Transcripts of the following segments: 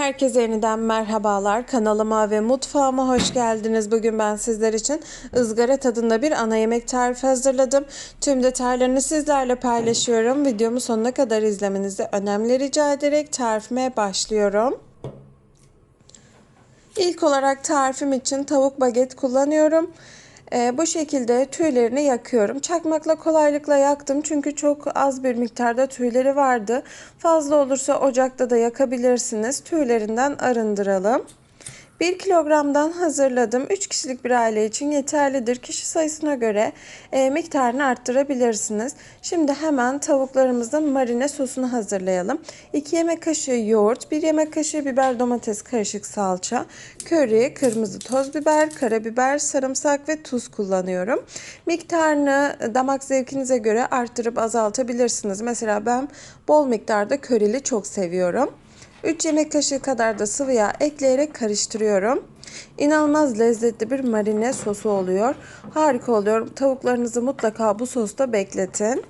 Herkese yeniden merhabalar. Kanalıma ve mutfağıma hoş geldiniz. Bugün ben sizler için ızgara tadında bir ana yemek tarifi hazırladım. Tüm detaylarını sizlerle paylaşıyorum. Videomu sonuna kadar izlemenizi önemli rica ederek tarifime başlıyorum. İlk olarak tarifim için tavuk baget kullanıyorum. Ee, bu şekilde tüylerini yakıyorum. Çakmakla kolaylıkla yaktım çünkü çok az bir miktarda tüyleri vardı. Fazla olursa ocakta da yakabilirsiniz. Tüylerinden arındıralım. 1 kilogramdan hazırladım. 3 kişilik bir aile için yeterlidir. Kişi sayısına göre e, miktarını arttırabilirsiniz. Şimdi hemen tavuklarımızın marine sosunu hazırlayalım. 2 yemek kaşığı yoğurt, 1 yemek kaşığı biber domates karışık salça, köri, kırmızı toz biber, karabiber, sarımsak ve tuz kullanıyorum. Miktarını damak zevkinize göre arttırıp azaltabilirsiniz. Mesela ben bol miktarda körili çok seviyorum. 3 yemek kaşığı kadar da sıvı yağ ekleyerek karıştırıyorum. İnanılmaz lezzetli bir marine sosu oluyor. Harika oluyor. Tavuklarınızı mutlaka bu sosta bekletin.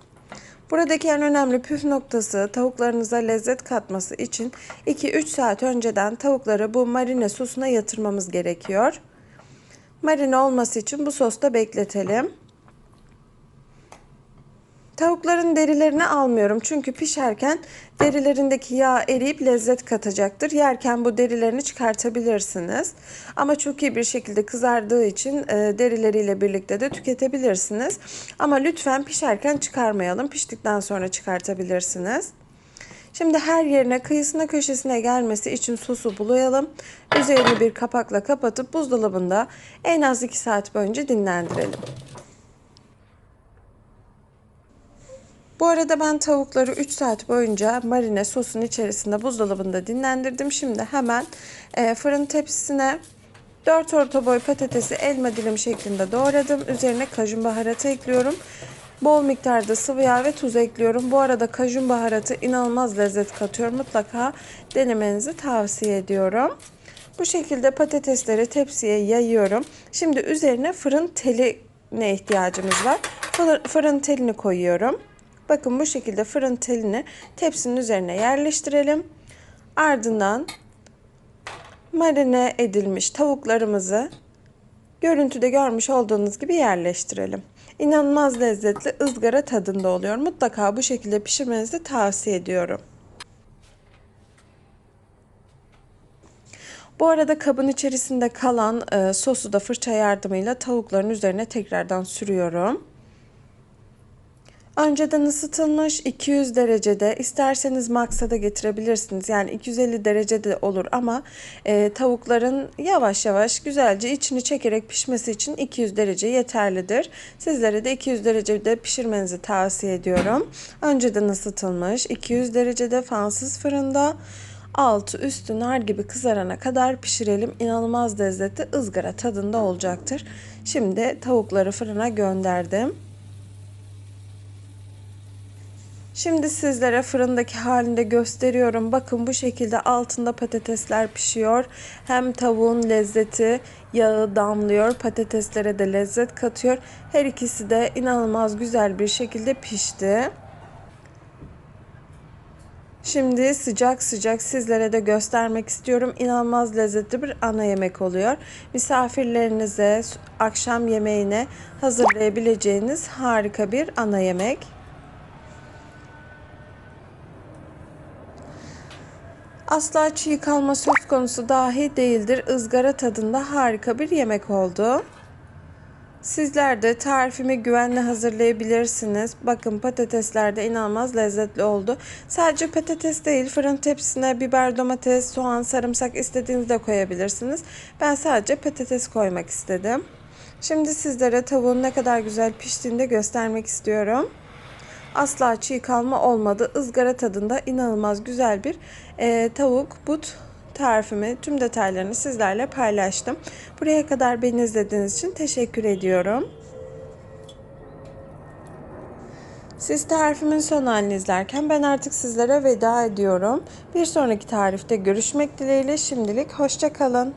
Buradaki en önemli püf noktası tavuklarınıza lezzet katması için 2-3 saat önceden tavukları bu marine sosuna yatırmamız gerekiyor. Marine olması için bu sosta bekletelim. Tavukların derilerini almıyorum çünkü pişerken derilerindeki yağ eriyip lezzet katacaktır. Yerken bu derilerini çıkartabilirsiniz. Ama çok iyi bir şekilde kızardığı için e, derileriyle birlikte de tüketebilirsiniz. Ama lütfen pişerken çıkarmayalım. Piştikten sonra çıkartabilirsiniz. Şimdi her yerine kıyısına köşesine gelmesi için sosu bulayalım. Üzerini bir kapakla kapatıp buzdolabında en az 2 saat boyunca dinlendirelim. Bu arada ben tavukları 3 saat boyunca marine sosun içerisinde buzdolabında dinlendirdim. Şimdi hemen e, fırın tepsisine 4 orta boy patatesi elma dilim şeklinde doğradım. Üzerine kajun baharatı ekliyorum. Bol miktarda sıvı yağ ve tuz ekliyorum. Bu arada kajun baharatı inanılmaz lezzet katıyor. Mutlaka denemenizi tavsiye ediyorum. Bu şekilde patatesleri tepsiye yayıyorum. Şimdi üzerine fırın teline ihtiyacımız var. Fırın telini koyuyorum. Bakın bu şekilde fırın telini tepsinin üzerine yerleştirelim. Ardından marine edilmiş tavuklarımızı görüntüde görmüş olduğunuz gibi yerleştirelim. İnanılmaz lezzetli ızgara tadında oluyor. Mutlaka bu şekilde pişirmenizi tavsiye ediyorum. Bu arada kabın içerisinde kalan e, sosu da fırça yardımıyla tavukların üzerine tekrardan sürüyorum. Önceden ısıtılmış 200 derecede isterseniz maksa da getirebilirsiniz. Yani 250 derecede olur ama e, tavukların yavaş yavaş güzelce içini çekerek pişmesi için 200 derece yeterlidir. Sizlere de 200 derecede pişirmenizi tavsiye ediyorum. Önceden ısıtılmış 200 derecede fansız fırında altı üstü nar gibi kızarana kadar pişirelim. İnanılmaz lezzetli ızgara tadında olacaktır. Şimdi tavukları fırına gönderdim. Şimdi sizlere fırındaki halinde gösteriyorum. Bakın bu şekilde altında patatesler pişiyor. Hem tavuğun lezzeti, yağı damlıyor. Patateslere de lezzet katıyor. Her ikisi de inanılmaz güzel bir şekilde pişti. Şimdi sıcak sıcak sizlere de göstermek istiyorum. İnanılmaz lezzetli bir ana yemek oluyor. Misafirlerinize akşam yemeğine hazırlayabileceğiniz harika bir ana yemek. Asla çiğ kalma söz konusu dahi değildir. Izgara tadında harika bir yemek oldu. Sizler de tarifimi güvenle hazırlayabilirsiniz. Bakın patatesler de inanılmaz lezzetli oldu. Sadece patates değil fırın tepsisine biber, domates, soğan, sarımsak istediğinizde koyabilirsiniz. Ben sadece patates koymak istedim. Şimdi sizlere tavuğun ne kadar güzel piştiğini de göstermek istiyorum. Asla çiğ kalma olmadı. Izgara tadında inanılmaz güzel bir e, tavuk but tarifimi, tüm detaylarını sizlerle paylaştım. Buraya kadar beni izlediğiniz için teşekkür ediyorum. Siz tarifimin son halini izlerken ben artık sizlere veda ediyorum. Bir sonraki tarifte görüşmek dileğiyle şimdilik hoşçakalın.